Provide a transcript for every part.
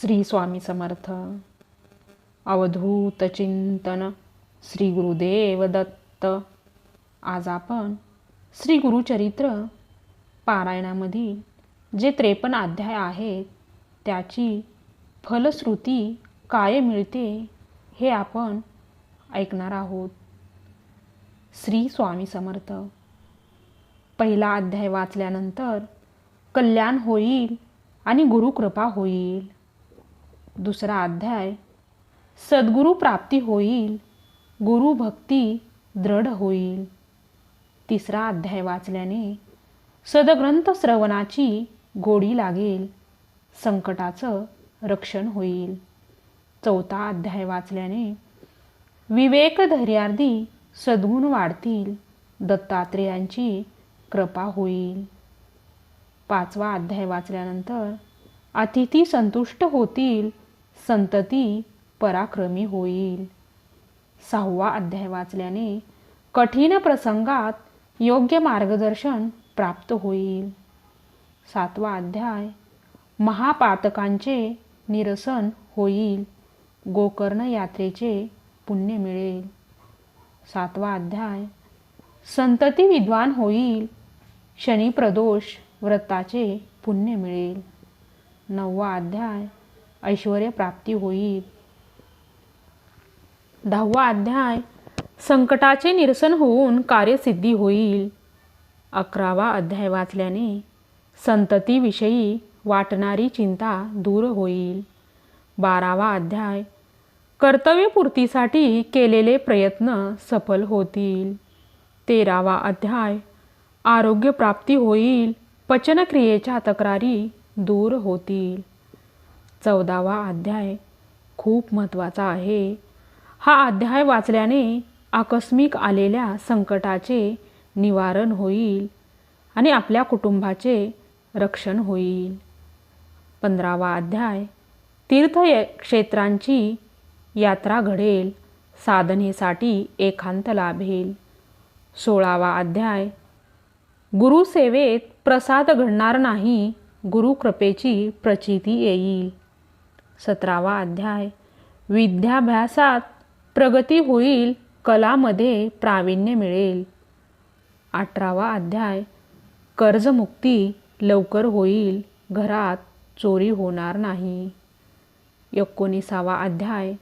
श्री स्वामी समर्थ. अवधूत चिंतन श्री गुरुदेव दत्त. आज आपण श्री गुरुचरित्र पारायणामधील जे त्रेपन्न अध्याय आहेत त्याची फलश्रुती काय मिळते हे आपण ऐकणार आहोत. श्री स्वामी समर्थ. पहिला अध्याय वाचल्यानंतर कल्याण होईल आणि गुरुकृपा होईल. दुसरा अध्याय सद्गुरु प्राप्ती होईल गुरुभक्ती दृढ होईल. तिसरा अध्याय वाचल्याने सदग्रंथ श्रवणाची गोडी लागेल संकटाचं रक्षण होईल. चौथा अध्याय वाचल्याने विवेक धैर्यार्धी सद्गुण वाढतील दत्तात्रेयांची कृपा होईल. पाचवा अध्याय वाचल्यानंतर अतिथी संतुष्ट होतील संतती पराक्रमी होईल. सहावा अध्याय वाचल्याने कठीण प्रसंगात योग्य मार्गदर्शन प्राप्त होईल. सातवा अध्याय महापातकांचे निरसन होईल. गोकर्ण यात्रेचे पुण्य मिळेल. सातवा अध्याय संतती विद्वान होईल. शनिप्रदोष व्रताचे पुण्य मिळेल. नववा अध्याय ऐश्वर प्राप्ती होईल. दहावा अध्याय. संकटाचे निरसन होऊन कार्यसिद्धी होईल. अकरावा अध्याय वाचल्याने संततीविषयी वाटणारी चिंता दूर होईल. बारावा अध्याय. कर्तव्यपूर्तीसाठी केलेले प्रयत्न सफल होतील. तेरावा अध्याय. आरोग्यप्राप्ती होईल. पचनक्रियेच्या तक्रारी दूर होतील. चौदावा अध्याय खूप महत्त्वाचा आहे. हा अध्याय वाचल्याने आकस्मिक आलेल्या संकटाचे निवारण होईल आणि आपल्या कुटुंबाचे रक्षण होईल. पंधरावा अध्याय तीर्थक्षेत्रांची यात्रा घडेल साधनेसाठी एकांत लाभेल. सोळावा अध्याय गुरुसेवेत प्रसाद घडणार नाही गुरुकृपेची प्रचिती येईल. सतरावा अध्याय. विद्याभ्यासात प्रगती होईल कलामध्ये प्रावीण्य मिळेल. अठरावा अध्याय. कर्जमुक्ती लवकर होईल घरात चोरी होणार नाही. एकोणीसावा अध्याय.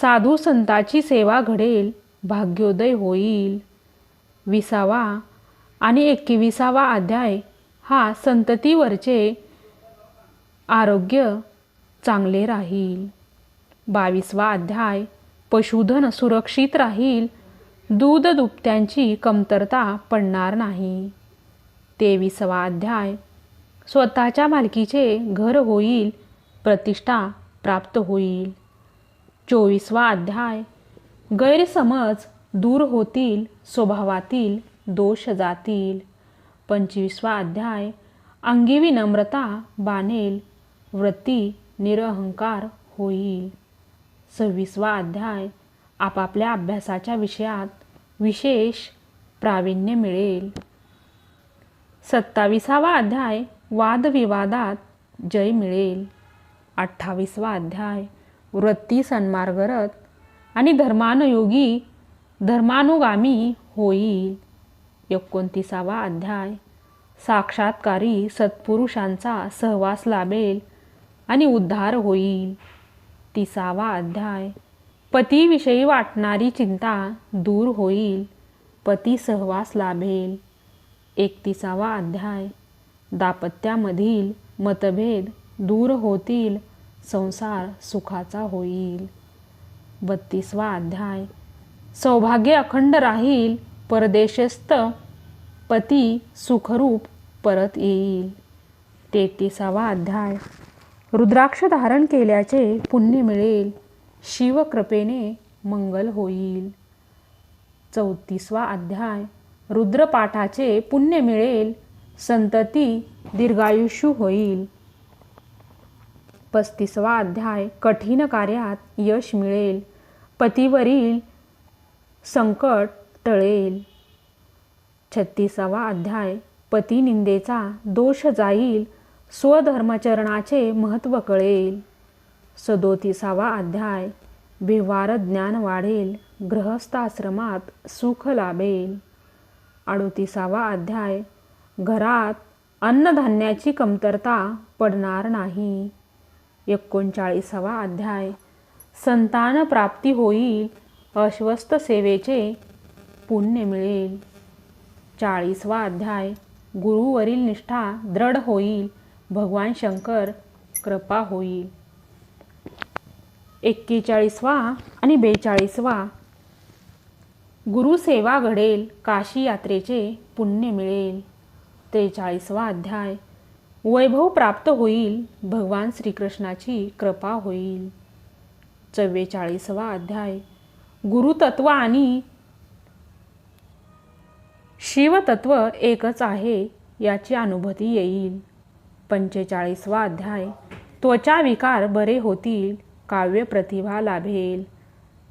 साधू संताची सेवा घडेल भाग्योदय होईल. विसावा आणि एकविसावा अध्याय हा संततीवरचे आरोग्य चांगले राहील. बावीसवा अध्याय. पशुधन सुरक्षित राहील. दूध दुभत्यांची कमतरता पडणार नाही. तेविसवा अध्याय. स्वतःच्या मालकीचे घर होईल. प्रतिष्ठा प्राप्त होईल. चोवीसवा अध्याय. गैरसमज दूर होतील. स्वभावातील दोष जातील. पंचवीसवा अध्याय. अंगी विनम्रता बानेल. वृत्ती निरहंकार होईल. सव्वीसवा अध्याय आपापल्या अभ्यासाच्या विषयात विशेष प्रावीण्य मिळेल. सत्ताविसावा अध्याय वादविवादात जय मिळेल. अठ्ठावीसवा अध्याय वृत्ती सन्मार्गरत आणि धर्मानुयोगी धर्मानुगामी होईल. एकोणतीसावा अध्याय साक्षात्कारी सत्पुरुषांचा सहवास लाभेल. आणि उद्धार होईल. तिसावा अध्याय. पतीविषयी वाटणारी चिंता दूर होईल. पती सहवास लाभेल. एकतीसावा अध्याय. दाम्पत्यामधील मतभेद दूर होतील. संसार सुखाचा होईल. बत्तीसवा अध्याय. सौभाग्य अखंड राहील. परदेशस्थ पती सुखरूप परत येईल. तेहतीसावा अध्याय. रुद्राक्ष धारण केल्याचे पुण्य मिळेल. शिवकृपेने मंगल होईल. चौतीसवा अध्याय. रुद्रपाठाचे पुण्य मिळेल. संतती दीर्घायुष्य होईल. पस्तीसवा अध्याय. कठीण कार्यात यश मिळेल. पतीवरील संकट टळेल. छत्तीसावा अध्याय. पतिनिंदेचा दोष जाईल. स्वधर्मचरणाचे महत्त्व कळेल. सदोतीसावा अध्याय व्यवहार ज्ञान वाढेल गृहस्थाश्रमात सुख लाभेल. अडोतीसावा अध्याय घरात अन्नधान्याची कमतरता पडणार नाही. एकोणचाळीसावा अध्याय संतान प्राप्ती होईल अश्वस्थ सेवेचे पुण्य मिळेल. चाळीसवा अध्याय गुरुवरील निष्ठा दृढ होईल भगवान शंकर कृपा होईल एक्केचाळीसवा आणि बेचाळीसवा. गुरुसेवा घडेल काशी यात्रेचे पुण्य मिळेल. त्रेचाळीसवा अध्याय. वैभव प्राप्त होईल भगवान श्रीकृष्णाची कृपा होईल. चव्वेचाळीसवा अध्याय. गुरुतत्व आणि शिवतत्व एकच आहे याची अनुभूती येईल. पंचेचाळीसवा अध्याय. त्वचा विकार बरे होतील काव्य प्रतिभा लाभेल.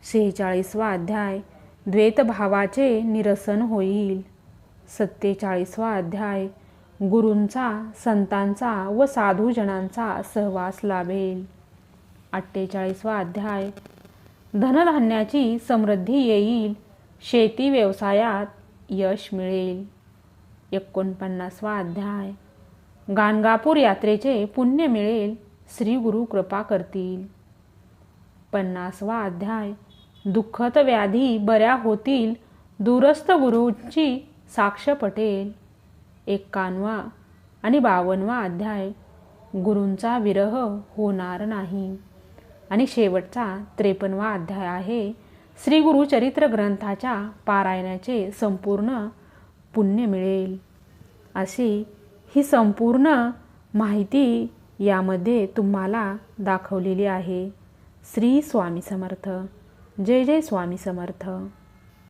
सेहेचाळीसवा अध्याय. द्वैतभावाचे निरसन होईल. सत्तेचाळीसवा अध्याय. गुरूंचा संतांचा व साधूजनांचा सहवास लाभेल. अठ्ठेचाळीसवा अध्याय. धनधान्याची समृद्धी येईल शेती व्यवसायात यश मिळेल. एकोणपन्नासवा अध्याय. गाणगापूर यात्रेचे पुण्य मिळेल. श्री गुरु कृपा करतील. पन्नासवा अध्याय. दुःखत व्याधी बऱ्या होतील. दूरस्थ गुरूंची साक्ष पटेल. एक्कावनवा आणि बावनवा अध्याय. गुरूंचा विरह होणार नाही. आणि शेवटचा त्रेपन्नवा अध्याय आहे. श्री गुरुचरित्र ग्रंथाच्या पारायणाचे संपूर्ण पुण्य मिळेल. अशी ही संपूर्ण माहिती यामध्ये तुम्हाला दाखवलेली आहे. श्री स्वामी समर्थ. जय जय स्वामी समर्थ.